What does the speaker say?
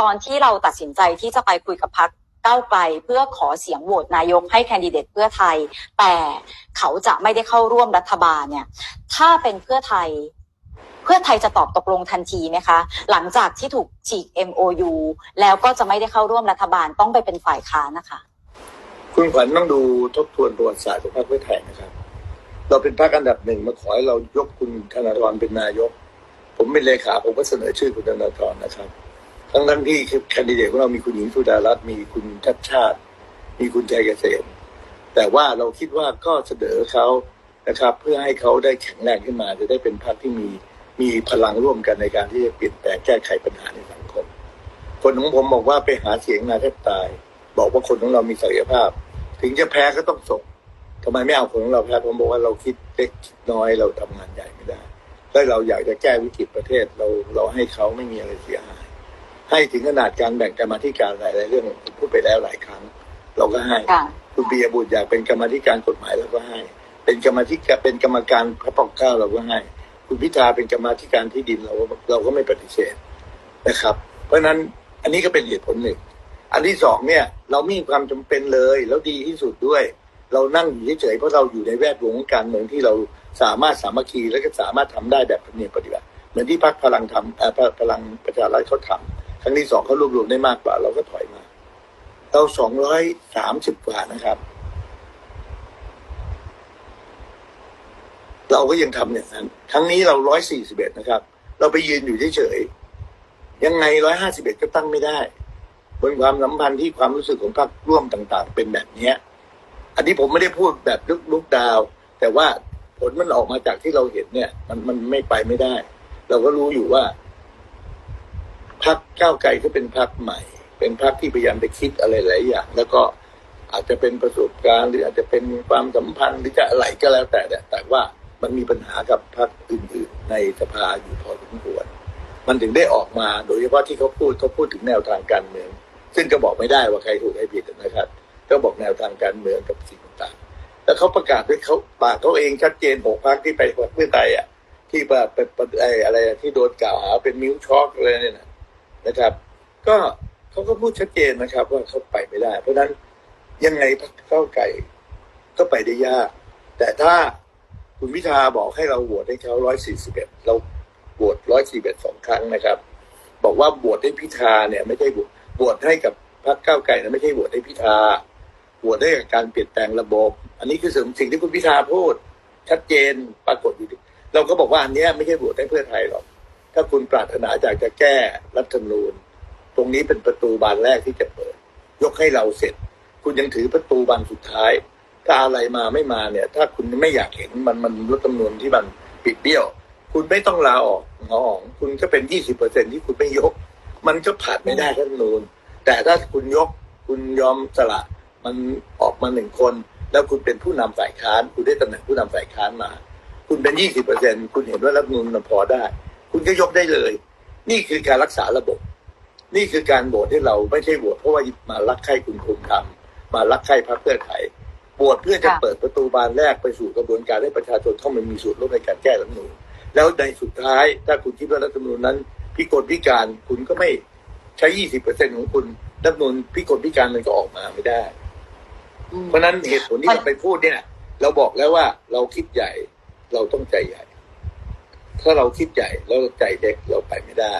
ตอนที่เราตัดสินใจที่จะไปคุยกับพักก้าวไกลเพื่อขอเสียงโหวตนายกให้แคนดิเดตเพื่อไทย แต่เขาจะไม่ได้เข้าร่วมรัฐบาลเนี่ย ถ้าเป็นเพื่อไทย เพื่อไทยจะตอบตกลงทันทีไหมคะ หลังจากที่ถูกฉีก MOU แล้วก็จะไม่ได้เข้าร่วมรัฐบาลต้องไปเป็นฝ่ายค้านนะคะ คุณขวัญต้องดูทบทวนประวัติศาสตร์ของพรรคเพื่อไทยนะครับ เราเป็นพรรคอันดับหนึ่งมาขอให้เรายกคุณธนาธรเป็นนายก ผมเป็นเลขาผมก็เสนอชื่อคุณธนาธรนะครับ ทั้งทั้งที่แคนดิเดตของเรามีคุณหญิงสุดารัตน์มีคุณชัดชาติ มีคุณชัยเกษมแต่ว่าเราคิดว่าก็เสนอเขานะครับ เพื่อให้เขาได้แข็งแรงขึ้นมา จะได้เป็นพรรคที่มีมีพลังร่วมกันในการที่จะเปลี่ยนแปลงแก้ไขปัญหาในสังคม คนของผมบอกว่าไปหาเสียงนาแทบตาย บอกว่าคนของเรามีศักยภาพ ถึงจะแพ้ก็ต้องส่งทำไมไม่เอาคนของเราแพ้ผมบอกว่าเราคิดเล็กคิดน้อยเราทำงานใหญ่ไม่ได้แล้วเราอยากจะแก้วิกฤตประเทศเราเราให้เขาไม่มีอะไรเสียหาย ให้ถึงขนาดการแบ่งกรรมาธิการหลายๆเรื่องผมพูดไปแล้วหลายครั้ง เราก็ให้ค่ะคุณปียบุตรอยากเป็นกรรมาธิการกฎหมายเราก็ให้ เป็นกรรมาธิการเป็นกรรมการพระปกเกล้าเราก็ให้ คุณพิธาเป็นกรรมาธิการที่ดินเราก็เราก็ไม่ปฏิเสธนะครับ เพราะฉะนั้นอันนี้ก็เป็นเหตุผลหนึ่ง อันที่สองเนี่ย เราไม่มีความจำเป็นเลยแล้วดีที่สุดด้วย เรานั่งอยู่เฉยๆเพราะเราอยู่ในแวดวงของการเมืองที่เราสามารถสามัคคีและก็สามารถทำได้แบบเนียบปฏิบัติ เหมือนที่พรรคพลังทำเอ่อพรรคพลังประชารัฐเขาทำ ครั้งที่สองเขารวบรวมได้มากกว่า เราก็ถอยมา เราสองร้อยสามสิบกว่านะครับ เราก็ยังทำอย่างนั้นครั้งนี้เราร้อยสี่สิบเอ็ดนะครับ เราไปยืนอยู่เฉยๆยังไงร้อยห้าสิบเอ็ดก็ตั้งไม่ได้ บนความสัมพันธ์ที่ความรู้สึกของพรรคร่วมต่าง ๆ เป็นแบบเนี้ย อันนี้ผมไม่ได้พูดแบบลุกลุกดาว แต่ว่าผลมันออกมาจากที่เราเห็นเนี่ย มันมันไม่ไปไม่ได้ เราก็รู้อยู่ว่า พรรคก้าวไกลก็เป็นพรรคใหม่ เป็นพรรคที่พยายามไปคิดอะไรหลายอย่าง แล้วก็อาจจะเป็นประสบการณ์หรืออาจจะเป็นความสัมพันธ์หรือจะอะไรก็แล้วแต่เนี่ยแต่ว่ามันมีปัญหากับพรรคอื่น ๆ ในสภาอยู่พอสมควร มันถึงได้ออกมา โดยเฉพาะที่เขาพูดเขาพูดถึงแนวทางการเมือง ซึ่งก็บอกไม่ได้ว่าใครถูกใครผิดนะครับ ก็บอกแนวทางการเมืองกับสิ่งต่างๆแต่เขาประกาศด้วยเขาปากเขาเองชัดเจนหกพักที่ไปพรรคเพื่อไทยอะ ที่แบบเป็นไอ้อะไรที่โดนกล่าวหาเป็นมิ้วช็อกอะไรเนี่ยนะ นะครับ ก็เขาก็พูดชัดเจนนะครับ ว่าเขาไปไม่ได้ เพราะนั้นยังไงพรรคก้าวไก่ก็ไปได้ยาก แต่ถ้าคุณพิธาบอกให้เราโหวตให้เขาร้อยสี่สิบเอ็ดเราโหวตร้อยสี่สิบเอ็ดสองครั้งนะครับ บอกว่าโหวตให้พิธาเนี่ย ไม่ใช่โหวตโหวตให้กับพรรคก้าวไก่นะไม่ใช่โหวตให้พิธาโหวตให้กับการเปลี่ยนแปลงระบบ อันนี้คือสิ่งที่คุณพิธาพูด ชัดเจนปรากฏอยู่ที่เราก็บอกว่าอันเนี้ยไม่ใช่โหวตให้เพื่อไทยหรอก ถ้าคุณปรารถนาอยากจะแก้รัฐธรรมนูญ ตรงนี้เป็นประตูบานแรกที่จะเปิด ยกให้เราเสร็จ คุณยังถือประตูบานสุดท้าย ถ้าอะไรมาไม่มาเนี่ย ถ้าคุณไม่อยากเห็นมันมันรัฐธรรมนูญที่มันปิดเบี้ยว คุณไม่ต้องลาออกงอออกคุณก็เป็นยี่สิบเปอร์เซ็นที่คุณไม่ยก มันก็ผ่านไม่ได้รัฐธรรมนูญ แต่ถ้าคุณยกคุณยอมสละมันออกมาหนึ่งคน แล้วคุณเป็นผู้นำฝ่ายค้าน คุณได้ตำแหน่งผู้นำฝ่ายค้านมา คุณเป็นยี่สิบเปอร์เซ็นคุณเห็นว่ารัฐธรรมนูญพอได้ คุณก็ยกได้เลย นี่คือการรักษาระบบ นี่คือการโหวตให้เราไม่ใช่โหวตเพราะว่ามารักใคร่คุณภูมิธรรมมารักใคร่พรรคเพื่อไทยโหวตเพื่อจะค่ะเปิดประตูบานแรกไปสู่กระบวนการให้ประชาชนเข้ามามีส่วนร่วมในการแก้รัฐธรรมนูญแล้วในสุดท้ายถ้าคุณคิดว่ารัฐธรรมนูญนั้น พิกลพิการคุณก็ไม่ใช้ยี่สิบเปอร์เซ็นของคุณรัฐธรรมนูญพิกลพิการมันก็ออกมาไม่ได้ เพราะฉะนั้นเหตุผลที่เราไปพูดเนี่ย เราบอกแล้วว่าเราคิดใหญ่เราต้องใจใหญ่ ถ้าเราคิดใหญ่แล้วใจเล็กเราไปไม่ได้